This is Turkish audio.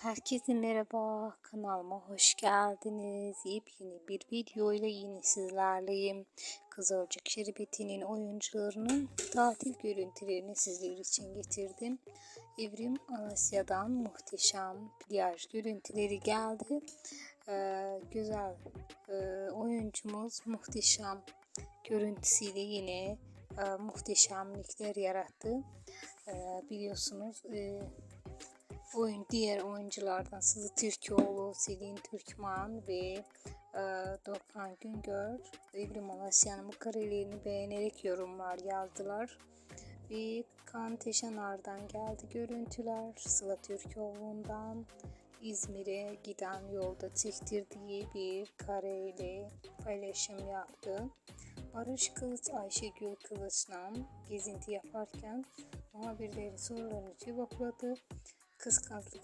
Herkese merhaba, kanalıma hoş geldiniz. Yepyeni bir video ile yine sizlerleyim. Kızılcık Şerbeti'nin oyuncularının tatil görüntülerini sizler için getirdim. Evrim Alasya'dan muhteşem plaj görüntüleri geldi. Ee, güzel e, oyuncumuz muhteşem görüntüsüyle yine e, muhteşemlikler yarattı. E, biliyorsunuz e, oyun diğer oyunculardan Sızı Türkoğlu, Selin Türkman ve e, Dorkan Güngör Evrim Alasya'nın bu karelerini beğenerek yorumlar yazdılar. Ve Kan Teşanar'dan geldi görüntüler. Sıla Türkoğlu'ndan İzmir'e giden yolda çektirdiği bir kareyle paylaşım yaptı. Barış Kılıç Ayşegül Kılıç'la gezinti yaparken muhabirleri sorularını cevapladı. Kıskançlık